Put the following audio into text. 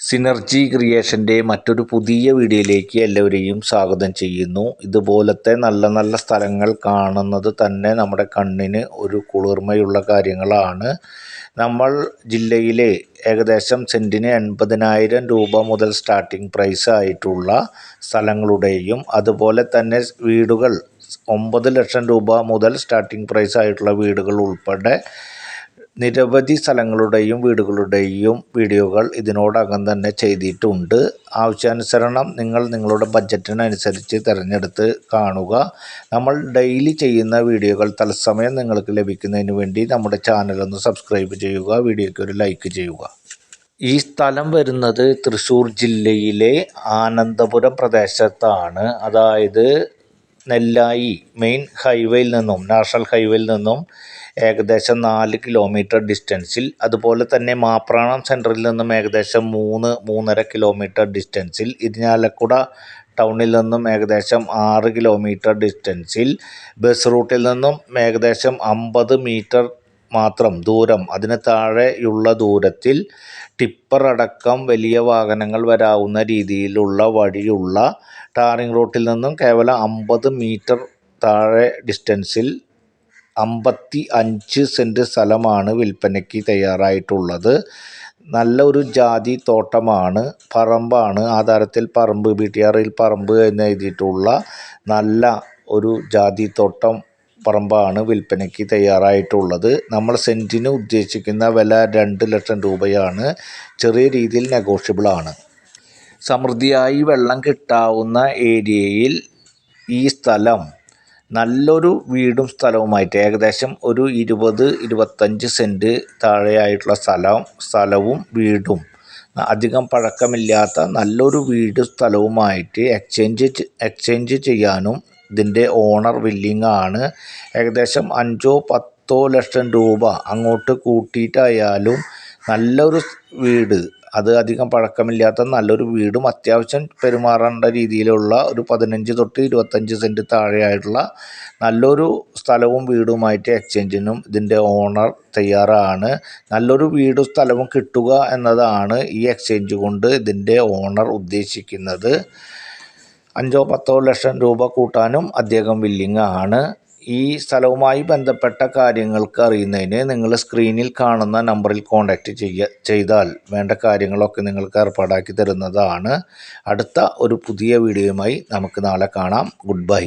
Synergy ക്രിയേഷന്റെ മറ്റൊരു പുതിയ വീഡിയോയിലേക്ക് എല്ലാവരെയും സ്വാഗതം ചെയ്യുന്നു. ഇതുപോലത്തെ നല്ല നല്ല സ്ഥലങ്ങൾ കാണുന്നത് തന്നെ നമ്മുടെ കണ്ണിന് ഒരു കുളിർമയുള്ള കാര്യങ്ങളാണ്. നമ്മൾ ജില്ലയിലെ ഏകദേശം സെന്റിന് എൺപതിനായിരം രൂപ മുതൽ സ്റ്റാർട്ടിംഗ് പ്രൈസ് ആയിട്ടുള്ള സ്ഥലങ്ങളുടെയും അതുപോലെ തന്നെ വീടുകൾ ഒമ്പത് ലക്ഷം രൂപ മുതൽ സ്റ്റാർട്ടിംഗ് പ്രൈസ് ആയിട്ടുള്ള വീടുകൾ ഉൾപ്പെടെ നിരവധി സ്ഥലങ്ങളുടെയും വീടുകളുടെയും വീഡിയോകൾ ഇതിനോടകം തന്നെ ചെയ്തിട്ടുണ്ട്. ആവശ്യാനുസരണം നിങ്ങൾ നിങ്ങളുടെ ബഡ്ജറ്റിനനുസരിച്ച് തിരഞ്ഞെടുത്ത് കാണുക. നമ്മൾ ഡെയിലി ചെയ്യുന്ന വീഡിയോകൾ തത്സമയം നിങ്ങൾക്ക് ലഭിക്കുന്നതിന് വേണ്ടി നമ്മുടെ ചാനലൊന്ന് സബ്സ്ക്രൈബ് ചെയ്യുക വീഡിയോയ്ക്ക് ഒരു ലൈക്ക് ചെയ്യുക. ഈ സ്ഥലം വരുന്നത് തൃശ്ശൂർ ജില്ലയിലെ ആനന്ദപുരം പ്രദേശത്താണ്. അതായത് നെല്ലായി മെയിൻ ഹൈവേയിൽ നിന്നും നാഷണൽ ഹൈവേയിൽ നിന്നും ഏകദേശം നാല് കിലോമീറ്റർ ഡിസ്റ്റൻസിൽ അതുപോലെ തന്നെ മാപ്രാണം സെന്ററിൽ നിന്നും ഏകദേശം മൂന്ന് മൂന്നര കിലോമീറ്റർ ഡിസ്റ്റൻസിൽ ഇരിഞ്ഞാലക്കുട ടൗണിൽ നിന്നും ഏകദേശം ആറ് കിലോമീറ്റർ ഡിസ്റ്റൻസിൽ ബസ് റൂട്ടിൽ നിന്നും ഏകദേശം അമ്പത് മീറ്റർ മാത്രം ദൂരം. അതിന് താഴെയുള്ള ദൂരത്തിൽ ടിപ്പർ അടക്കം വലിയ വാഹനങ്ങൾ വരാവുന്ന രീതിയിലുള്ള വഴിയുള്ള ടാറിംഗ് റോട്ടിൽ നിന്നും കേവലം അമ്പത് മീറ്റർ താഴെ ഡിസ്റ്റൻസിൽ അമ്പത്തി അഞ്ച് സെന്റ് സ്ഥലമാണ് വിൽപ്പനയ്ക്ക് തയ്യാറായിട്ടുള്ളത്. നല്ല ഒരു ജാതി തോട്ടമാണ് പറമ്പാണ്. ആധാരത്തിൽ പറമ്പ് ബി ടി ആറിൽ പറമ്പ് എന്ന് എഴുതിയിട്ടുള്ള നല്ല ഒരു ജാതി തോട്ടം പറമ്പാണ് വിൽപ്പനയ്ക്ക് തയ്യാറായിട്ടുള്ളത്. നമ്മൾ സെന്റിന് ഉദ്ദേശിക്കുന്ന വില രണ്ട് ലക്ഷം രൂപയാണ്. ചെറിയ രീതിയിൽ നെഗോഷ്യബിൾ ആണ്. സമൃദ്ധിയായി വെള്ളം കിട്ടാവുന്ന ഏരിയയിൽ ഈ സ്ഥലം നല്ലൊരു വീടും സ്ഥലവുമായിട്ട് ഏകദേശം ഒരു ഇരുപത് ഇരുപത്തഞ്ച് സെന്റ് താഴെയായിട്ടുള്ള സ്ഥലം സ്ഥലവും വീടും അധികം പഴക്കമില്ലാത്ത നല്ലൊരു വീട് സ്ഥലവുമായിട്ട് എക്സ്ചേഞ്ച് എക്സ്ചേഞ്ച് ചെയ്യാനും ഇതിന്റെ ഓണർ വില്ലിങ് ആണ്. ഏകദേശം അഞ്ചോ പത്തോ ലക്ഷം രൂപ അങ്ങോട്ട് കൂട്ടിയിട്ടായാലും നല്ലൊരു വീട് അത് അധികം പഴക്കമില്ലാത്ത നല്ലൊരു വീടും അത്യാവശ്യം പെരുമാറേണ്ട രീതിയിലുള്ള ഒരു പതിനഞ്ച് തൊട്ട് ഇരുപത്തഞ്ച് സെന്റ് താഴെയായിട്ടുള്ള നല്ലൊരു സ്ഥലവും വീടുമായിട്ട് എക്സ്ചേഞ്ചിനും ഇതിന്റെ ഓണർ തയ്യാറാണ്. നല്ലൊരു വീടും സ്ഥലവും കിട്ടുക എന്നതാണ് ഈ എക്സ്ചേഞ്ച് കൊണ്ട് ഇതിന്റെ ഓണർ ഉദ്ദേശിക്കുന്നത്. അഞ്ചോ പത്തോ ലക്ഷം രൂപ കൂട്ടാനും അദ്ദേഹം വില്ലിങ് ആണ്. ഈ സ്ഥലവുമായി ബന്ധപ്പെട്ട കാര്യങ്ങൾക്ക് അറിയുന്നതിന് നിങ്ങൾ സ്ക്രീനിൽ കാണുന്ന നമ്പറിൽ കോൺടാക്റ്റ് ചെയ്യ ചെയ്താൽ വേണ്ട കാര്യങ്ങളൊക്കെ നിങ്ങൾക്ക് ഏർപ്പാടാക്കി തരുന്നതാണ്. അടുത്ത ഒരു പുതിയ വീഡിയോയുമായി നമുക്ക് നാളെ കാണാം. Good bye.